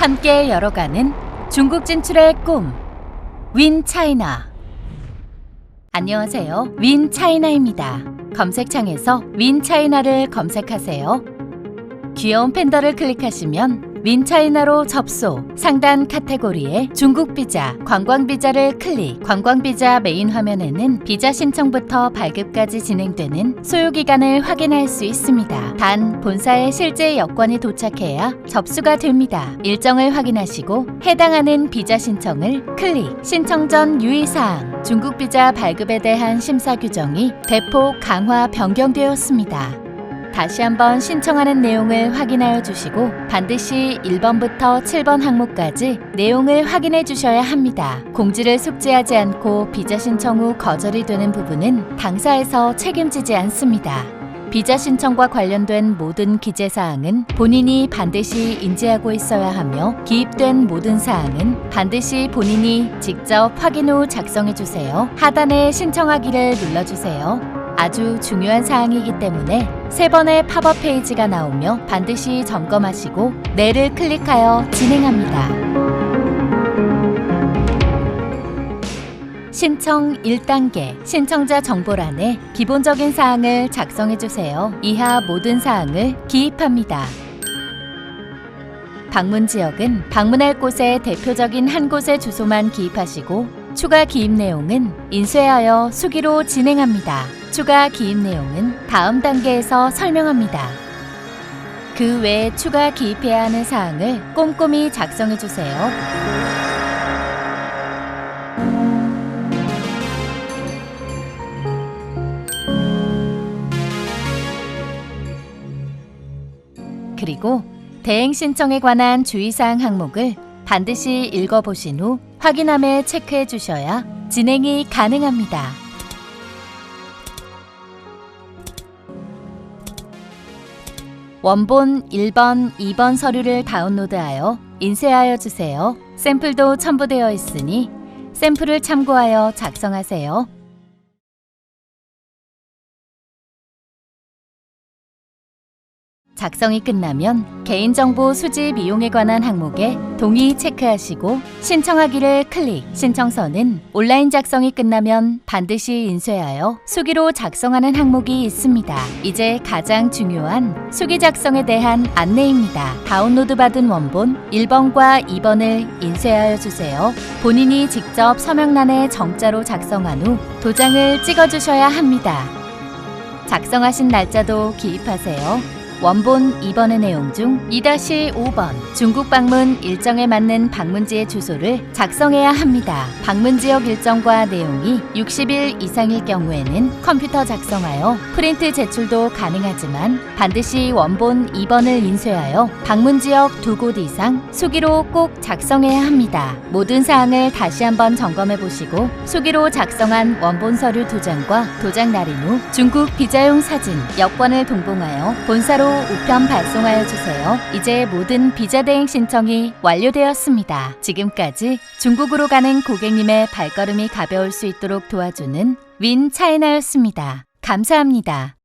함께 열어가는 중국 진출의 꿈. 윈 차이나. 안녕하세요. 윈 차이나입니다. 검색창에서 윈 차이나를 검색하세요. 귀여운 팬더를 클릭하시면 윈 차이나로 접속. 상단 카테고리에 중국 비자, 관광 비자를 클릭. 관광 비자 메인 화면에는 비자 신청부터 발급까지 진행되는 소요 기간을 확인할 수 있습니다. 단 본사에 실제 여권이 도착해야 접수가 됩니다. 일정을 확인하시고 해당하는 비자 신청을 클릭. 신청 전 유의사항. 중국 비자 발급에 대한 심사 규정이 대폭 강화 변경되었습니다. 다시 한번 신청하는 내용을 확인하여 주시고 반드시 1번부터 7번 항목까지 내용을 확인해 주셔야 합니다. 공지를 숙지하지 않고 비자 신청 후 거절이 되는 부분은 당사에서 책임지지 않습니다. 비자 신청과 관련된 모든 기재 사항은 본인이 반드시 인지하고 있어야 하며 기입된 모든 사항은 반드시 본인이 직접 확인 후 작성해 주세요. 하단에 신청하기를 눌러 주세요. 아주 중요한 사항이기 때문에 세 번의 팝업 페이지가 나오며 반드시 점검하시고 네를 클릭하여 진행합니다. 신청 1단계 신청자 정보란에 기본적인 사항을 작성해 주세요. 이하 모든 사항을 기입합니다. 방문 지역은 방문할 곳의 대표적인 한 곳의 주소만 기입하시고 추가 기입 내용은 인쇄하여 수기로 진행합니다. 추가 기입 내용은 다음 단계에서 설명합니다. 그 외에 추가 기입해야 하는 사항을 꼼꼼히 작성해 주세요. 그리고 대행 신청에 관한 주의사항 항목을 반드시 읽어보신 후 확인함에 체크해 주셔야 진행이 가능합니다. 원본 1번, 2번 서류를 다운로드하여 인쇄하여 주세요. 샘플도 첨부되어 있으니 샘플을 참고하여 작성하세요. 작성이 끝나면 개인정보 수집 이용에 관한 항목에 동의 체크하시고 신청하기를 클릭. 신청서는 온라인 작성이 끝나면 반드시 인쇄하여 수기로 작성하는 항목이 있습니다. 이제 가장 중요한 수기 작성에 대한 안내입니다. 다운로드 받은 원본 1번과 2번을 인쇄하여 주세요. 본인이 직접 서명란에 정자로 작성한 후 도장을 찍어 주셔야 합니다. 작성하신 날짜도 기입하세요. 원본 2번의 내용 중 2-5번 중국 방문 일정에 맞는 방문지의 주소를 작성해야 합니다. 방문 지역 일정과 내용이 60일 이상일 경우에는 컴퓨터 작성하여 프린트 제출도 가능하지만 반드시 원본 2번을 인쇄하여 방문 지역 두 곳 이상 수기로 꼭 작성해야 합니다. 모든 사항을 다시 한번 점검해 보시고 수기로 작성한 원본 서류 두 장과 도장 날인 후 중국 비자용 사진, 여권을 동봉하여 본사로 우편 발송하여 주세요. 이제 모든 비자 대행 신청이 완료되었습니다. 지금까지 중국으로 가는 고객님의 발걸음이 가벼울 수 있도록 도와주는 윈 차이나였습니다. 감사합니다.